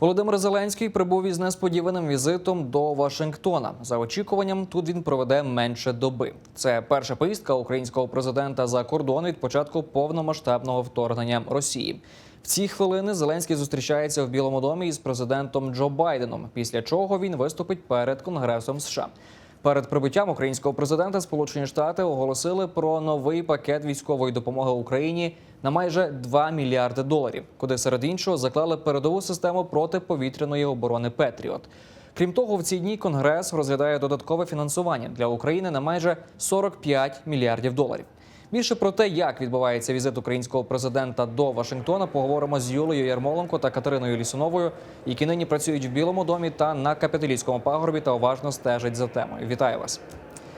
Володимир Зеленський прибув із несподіваним візитом до Вашингтона. За очікуванням, тут він проведе менше доби. Це перша поїздка українського президента за кордон від початку повномасштабного вторгнення Росії. В ці хвилини Зеленський зустрічається в Білому домі із президентом Джо Байденом, після чого він виступить перед Конгресом США. Перед прибуттям українського президента Сполучені Штати оголосили про новий пакет військової допомоги Україні на майже 2 мільярди доларів, куди серед іншого заклали передову систему протиповітряної оборони Петріот. Крім того, в ці дні Конгрес розглядає додаткове фінансування для України на майже 45 мільярдів доларів. Більше про те, як відбувається візит українського президента до Вашингтона, поговоримо з Юлею Ярмоленко та Катериною Лісуновою, які нині працюють в Білому домі та на капіталійському пагорбі та уважно стежать за темою. Вітаю вас,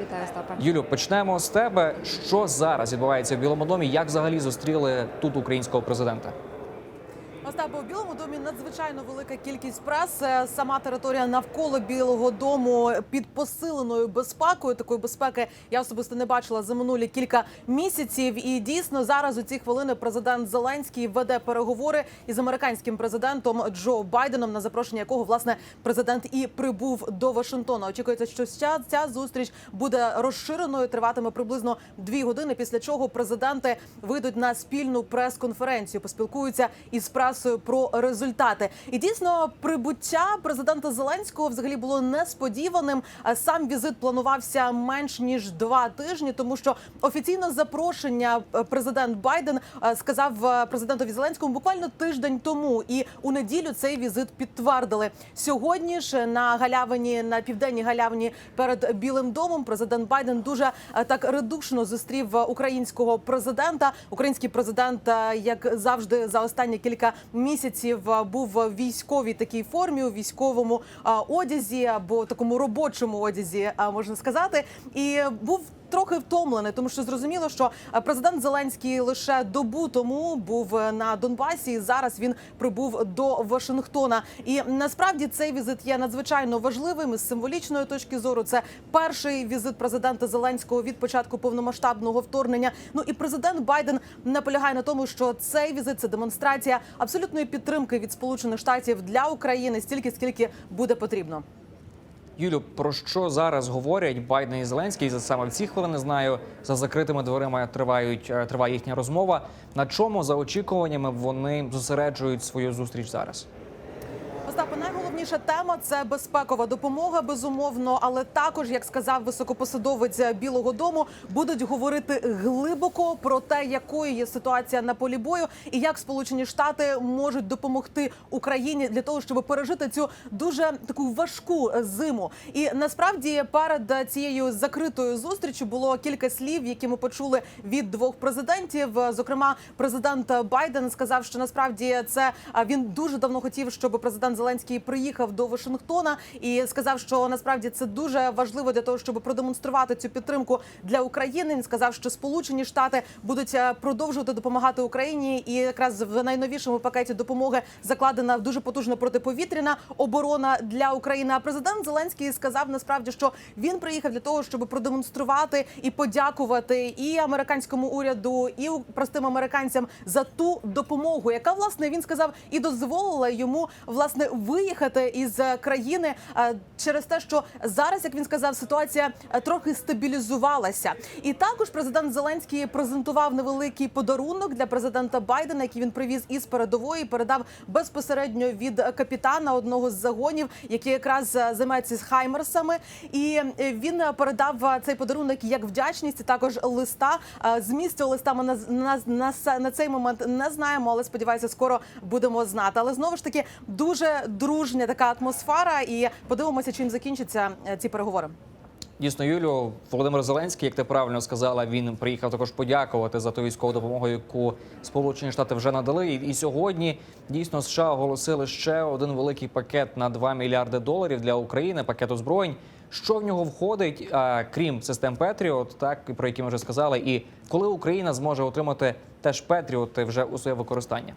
Вітаю, Стапа. Юлю. Почнемо з тебе. Що зараз відбувається в Білому домі? Як взагалі зустріли тут українського президента? Остапе, у Білому домі надзвичайно велика кількість прес. Е, Сама територія навколо Білого дому під посиленою безпекою. Такої безпеки я особисто не бачила за минулі кілька місяців. І дійсно зараз у ці хвилини президент Зеленський веде переговори із американським президентом Джо Байденом, на запрошення якого власне президент і прибув до Вашингтона. Очікується, що ця, зустріч буде розширеною. Триватиме приблизно дві години. Після чого президенти вийдуть на спільну прес-конференцію, поспілкуються із пресою про результати. І дійсно, прибуття президента Зеленського взагалі було несподіваним. Е, Сам візит планувався менш ніж два тижні, тому що офіційне запрошення е, президент Байден е, сказав е, президентові Зеленському буквально тиждень тому. І у неділю цей візит підтвердили. Сьогодні ж на галявині на південній галявині перед Білим домом президент Байден дуже е, так редушно зустрів е, українського президента. Український президент, е, як завжди, за останні кілька місяців був в військовій такій формі, у військовому одязі або такому робочому одязі, можна сказати, і був. Трохи втомлений, тому що зрозуміло, що е, президент Зеленський лише добу тому був е, на Донбасі. і Зараз він прибув до Вашингтона. І насправді цей візит є надзвичайно важливим із символічної точки зору. Це перший візит президента Зеленського від початку повномасштабного вторгнення. Ну і президент Байден наполягає на тому, що цей візит це демонстрація абсолютної підтримки від Сполучених Штатів для України стільки, скільки буде потрібно. Юлю, про що зараз говорять Байден і Зеленський? За саме в ці хвилини знаю, за закритими дверима тривають е, триває їхня розмова. На чому за очікуваннями вони зосереджують свою зустріч зараз? Остапе, найголовніша тема це безпекова допомога, безумовно, але також, як сказав високопосадовець Білого Дому, будуть говорити глибоко про те, якою є ситуація на полі бою, і як Сполучені Штати можуть допомогти Україні для того, щоб пережити цю дуже таку важку зиму. І насправді перед цією закритою зустрічю було кілька слів, які ми почули від двох президентів. Зокрема, президент Байден сказав, що насправді це він дуже давно хотів, щоб президент Зеленський приїхав до Вашингтона і сказав, що насправді це дуже важливо для того, щоб продемонструвати цю підтримку для України. Він сказав, що Сполучені Штати будуть е, продовжувати допомагати Україні, і якраз в найновішому пакеті допомоги закладена дуже потужна протиповітряна оборона для України. А президент Зеленський сказав насправді, що він приїхав для того, щоб продемонструвати і подякувати і американському уряду, і простим американцям за ту допомогу, яка власне він сказав і дозволила йому власне виїхати із е, країни е, через те, що зараз, як він сказав, ситуація е, трохи стабілізувалася. І також президент Зеленський презентував невеликий подарунок для президента Байдена, який він привіз із передової, передав безпосередньо від капітана одного з загонів, який якраз займається з хаймерсами. І він передав цей подарунок як вдячність, і також листа. Зміст цього листа ми на, на, на, на цей момент не знаємо, але сподіваюся, скоро будемо знати. Але знову ж таки дуже дружня така атмосфера, і подивимося, чим закінчаться е, ці переговори. Дійсно, Юлю, Володимир Зеленський, як ти правильно сказала, він приїхав також подякувати за ту військову допомогу, яку Сполучені Штати вже надали. І, і сьогодні дійсно США оголосили ще один великий пакет на 2 мільярди доларів для України, пакет озброєнь. Що в нього входить, а, крім систем Петріот, так про які ми вже сказали, і коли Україна зможе отримати теж Петріоти вже у своє використання?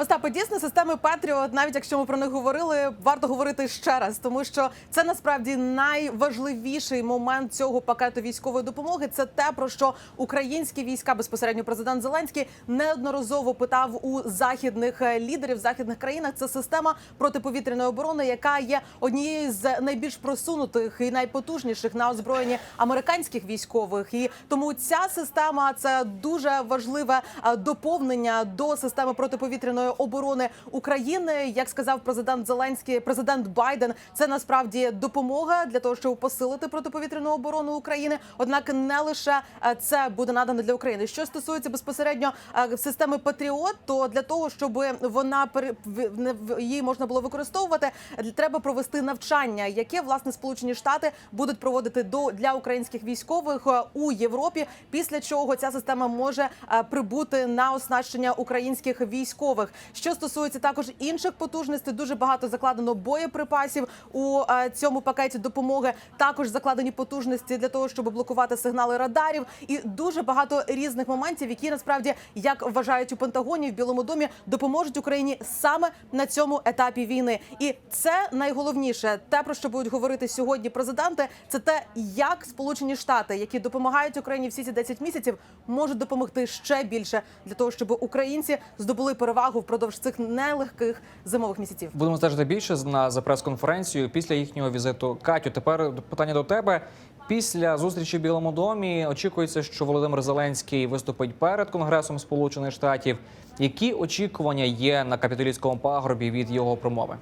Остапе, дійсно, системи Петріот, навіть якщо ми про них говорили, варто говорити ще раз, тому що це насправді найважливіший момент цього пакету військової допомоги. Це те, про що українські війська безпосередньо президент Зеленський неодноразово питав у західних е, лідерів західних країнах. Це система протиповітряної оборони, яка є однією з найбільш просунутих і найпотужніших на озброєнні американських військових. І тому ця система це дуже важливе е, доповнення до системи протиповітряної оборони України. Як сказав президент Зеленський, президент Байден, це насправді допомога для того, щоб посилити протиповітряну оборону України. Однак не лише е, це буде надано для України. Що стосується безпосередньо е, системи Патріот, то для того, щоб вона її можна було використовувати, треба провести навчання, яке власне Сполучені Штати будуть проводити до для українських військових е, у Європі. Після чого ця система може е, прибути на оснащення українських військових. Що стосується також інших потужностей, дуже багато закладено боєприпасів у е, цьому пакеті допомоги. Також закладені потужності для того, щоб блокувати сигнали радарів, і дуже багато різних моментів, які насправді як вважають у Пентагоні в Білому домі, допоможуть Україні саме на цьому етапі війни. І це найголовніше, те про що будуть говорити сьогодні президенти, це те, як Сполучені Штати, які допомагають Україні всі ці 10 місяців, можуть допомогти ще більше для того, щоб українці здобули перевагу впродовж цих нелегких зимових місяців. Будемо стежити більше на за прес-конференцію після їхнього візиту. Катю, тепер питання до тебе. Після зустрічі в Білому домі очікується, що Володимир Зеленський виступить перед Конгресом Сполучених Штатів. Які очікування є на капітолійському пагорбі від його промови?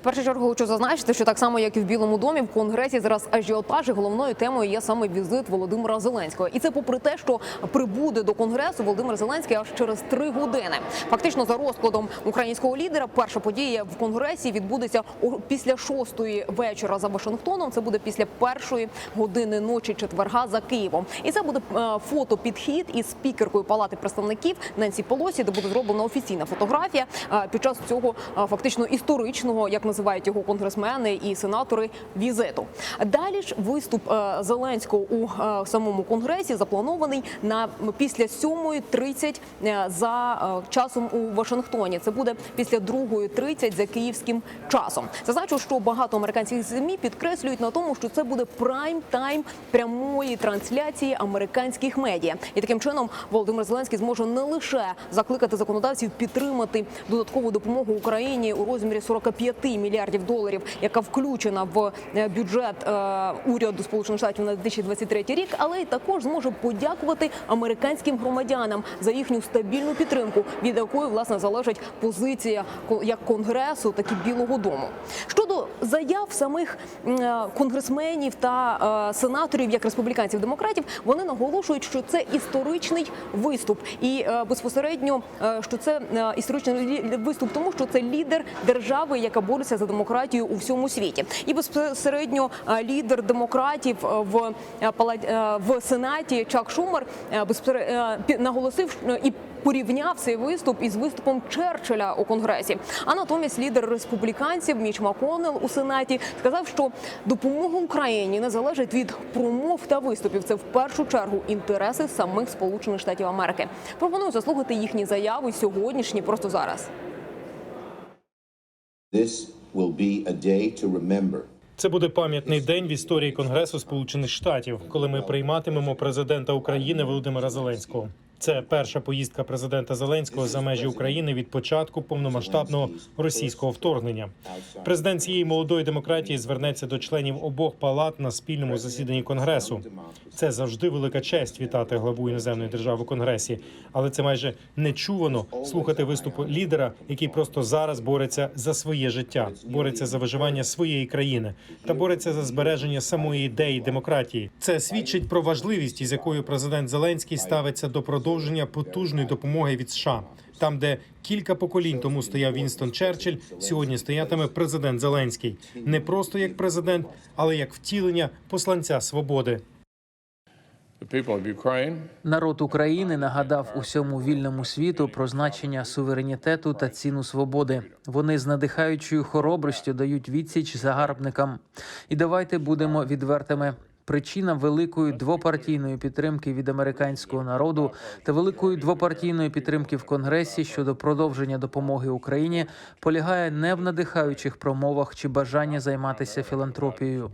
В першу чергу хочу зазначити, що так само, як і в Білому домі, в конгресі зараз ажіотаж і головною темою є саме візит Володимира Зеленського. І це попри те, що прибуде до конгресу Володимир Зеленський аж через три години. Фактично, за розкладом українського лідера, перша подія в конгресі відбудеться після шостої вечора за Вашингтоном. Це буде після першої години ночі четверга за Києвом. І це буде е, фото підхід із спікеркою Палати представників Ненсі Полосі, де буде зроблена офіційна фотографія е, під час цього е, фактично історичного, як називають його конгресмени і сенатори, візиту. Далі ж виступ е, Зеленського у е, самому конгресі запланований на після 7.30 е, за часом у Вашингтоні. Це буде після 2.30 за київським часом. Зазначу, що багато американських ЗМІ підкреслюють на тому, що це буде прайм-тайм прямої трансляції американських медіа. І таким чином Володимир Зеленський зможе не лише закликати законодавців підтримати додаткову допомогу Україні у розмірі 45 мільярдів доларів, яка включена в е, бюджет е, уряду Сполучених Штатів на 2023 рік, але й також зможе подякувати американським громадянам за їхню стабільну підтримку, від якої власне залежить позиція як конгресу, так і Білого Дому. Щодо заяв самих е, конгресменів та сенаторів, як республіканців демократів, вони наголошують, що це історичний виступ, і безпосередньо що це історичний виступ, тому що це лідер держави, яка бореться за демократію у всьому світі, і безпосередньо е, лідер демократів е, в е, в сенаті Чак Шумер наголосив і. Порівняв цей виступ із виступом Черчилля у конгресі. А натомість лідер республіканців Міч Маконел у сенаті сказав, що допомога Україні не залежить від промов та виступів. Це в першу чергу інтереси самих Сполучених Штатів Америки. Пропоную заслухати їхні заяви сьогоднішні просто зараз. This will be. Це буде пам'ятний день в історії Конгресу Сполучених Штатів, коли ми прийматимемо президента України Володимира Зеленського. Це перша поїздка президента Зеленського за межі України від початку повномасштабного російського вторгнення. Президент цієї молодої демократії звернеться до членів обох палат на спільному засіданні конгресу. Це завжди велика честь вітати главу іноземної держави у конгресі, але це майже нечувано слухати виступ лідера, який просто зараз бореться за своє життя, бореться за виживання своєї країни та бореться за збереження самої ідеї демократії. Це свідчить про важливість, із якою президент Зеленський ставиться до продовження потужної допомоги від США. Там, де кілька поколінь тому стояв Вінстон Черчилль, сьогодні стоятиме президент Зеленський не просто як президент, але як втілення посланця свободи. Народ України нагадав усьому вільному світу про значення суверенітету та ціну свободи. Вони з надихаючою хоробрістю дають відсіч загарбникам. І давайте будемо відвертими. Причина великої двопартійної підтримки від американського народу та великої двопартійної підтримки в Конгресі щодо продовження допомоги Україні полягає не в надихаючих промовах чи бажання займатися філантропією.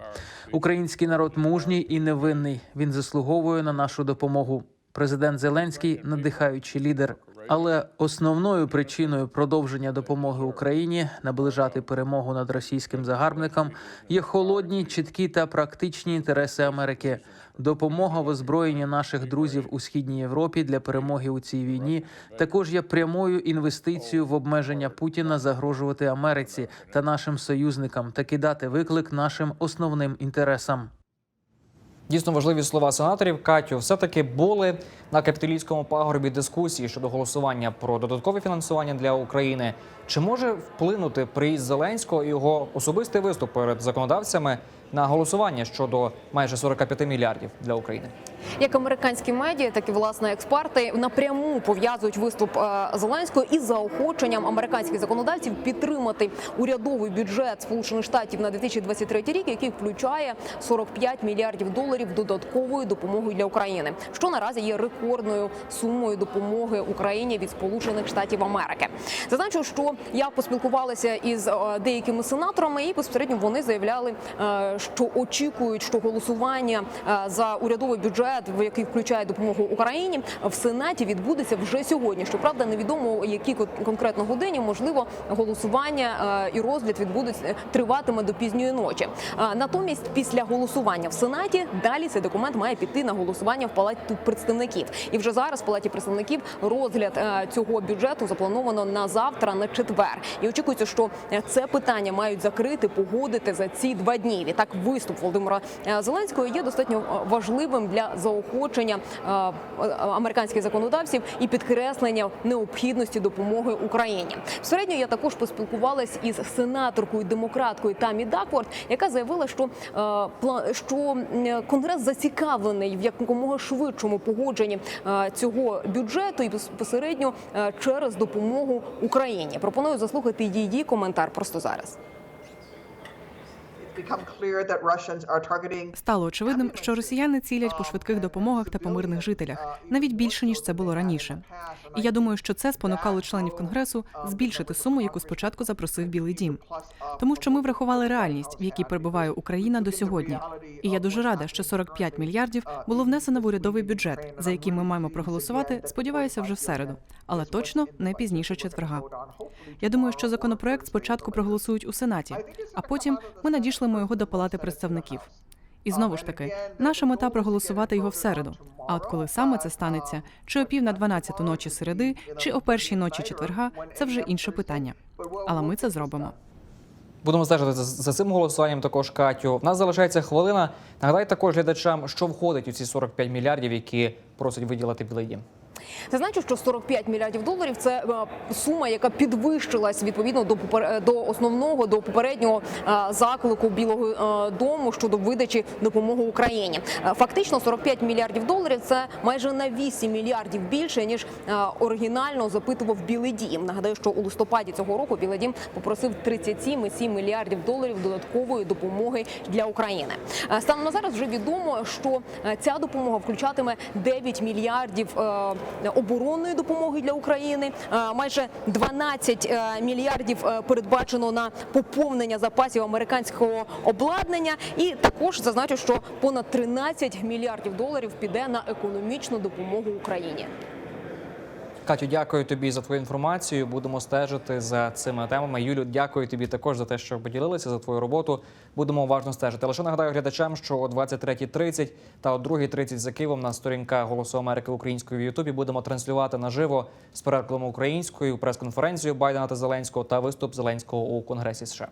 Український народ мужній і невинний. Він заслуговує на нашу допомогу. Президент Зеленський надихаючий лідер. Але основною причиною продовження допомоги Україні наближати перемогу над російським загарбником є холодні, чіткі та практичні інтереси Америки. Допомога в озброєнні наших друзів у східній Європі для перемоги у цій війні також є прямою інвестицією в обмеження Путіна загрожувати Америці та нашим союзникам та кидати виклик нашим основним інтересам. Дійсно важливі слова сенаторів. Катю, все-таки були на капіталійському пагорбі дискусії щодо голосування про додаткове фінансування для України. Чи може вплинути приїзд Зеленського і його особистий виступ перед законодавцями на голосування щодо майже 45 мільярдів для України? Як американські медіа, так і власне експерти напряму пов'язують виступ е, Зеленського із заохоченням американських законодавців підтримати урядовий бюджет Сполучених Штатів на 2023 рік, який включає 45 мільярдів доларів додаткової допомоги для України, що наразі є рекордною сумою допомоги Україні від Сполучених Штатів Америки. Зазначу, що я поспілкувалася із е, деякими сенаторами, і безпосередньо вони заявляли, е, що очікують, що голосування за урядовий бюджет, в який включає допомогу Україні, в Сенаті відбудеться вже сьогодні. Щоправда, невідомо які кон- конкретно годині, можливо, голосування е, і розгляд відбудеться триватиме до пізньої ночі. Е, Натомість, після голосування в Сенаті далі цей документ має піти на голосування в палаті представників. І вже зараз в палаті представників розгляд е, цього бюджету заплановано на завтра, на четвер. І очікується, що е, це питання мають закрити, погодити за ці два дні. Відтак, виступ Володимира е, Зеленського є достатньо е, важливим для заохочення е, американських законодавців і підкреслення необхідності допомоги Україні. Середньо я також поспілкувалась із сенаторкою демократкою Тамі Дакворд, яка заявила, що е, що конгрес зацікавлений в якомога швидшому погодженні е, цього бюджету і безпосередньо через допомогу Україні. Пропоную заслухати її коментар просто зараз. Стало очевидним, що росіяни цілять по швидких допомогах та по мирних жителях навіть більше ніж це було раніше. І я думаю, що це спонукало членів конгресу збільшити суму, яку спочатку запросив Білий Дім. Тому що ми врахували реальність, в якій перебуває Україна до сьогодні. І я дуже рада, що 45 мільярдів було внесено в урядовий бюджет, за який ми маємо проголосувати. Сподіваюся, вже в середу, але точно не пізніше четверга. Я думаю, що законопроект спочатку проголосують у сенаті, а потім ми надішлемо його до палати представників. І знову ж таки, наша мета проголосувати його в середу. А от коли саме це станеться, чи о пів на 12 ночі середи, чи о першій ночі четверга, це вже інше питання. Але ми це зробимо. Будемо стежити за цим голосуванням. Також Катю. В нас залишається хвилина. Нагадай також глядачам, що входить у ці 45 мільярдів, які просить виділити Білий Дім. Зазначу, що 45 мільярдів доларів це е, сума, яка підвищилась відповідно до до основного до попереднього е, заклику Білого е, Дому щодо видачі допомоги Україні. Фактично 45 мільярдів доларів це майже на 8 мільярдів більше ніж оригінально запитував Білий Дім. Нагадаю, що у листопаді цього року Білий Дім попросив 37,7 мільярдів доларів додаткової допомоги для України. Станом на зараз вже відомо, що ця допомога включатиме 9 мільярдів оборонної допомоги для України. Е, Майже 12 е, мільярдів е, передбачено на поповнення запасів американського обладнання. І також зазначу, що понад 13 мільярдів доларів піде на економічну допомогу Україні. Катю, дякую тобі за твою інформацію. Будемо стежити за цими темами. Юлю, дякую тобі також за те, що поділилися за твою роботу. Будемо уважно стежити. Лише нагадаю глядачам, що о 23.30 та о 2.30 за Києвом на сторінках Голосу Америки українською в Ютубі будемо транслювати наживо з перекладом українською прес-конференцію Байдена та Зеленського та виступ Зеленського у Конгресі США.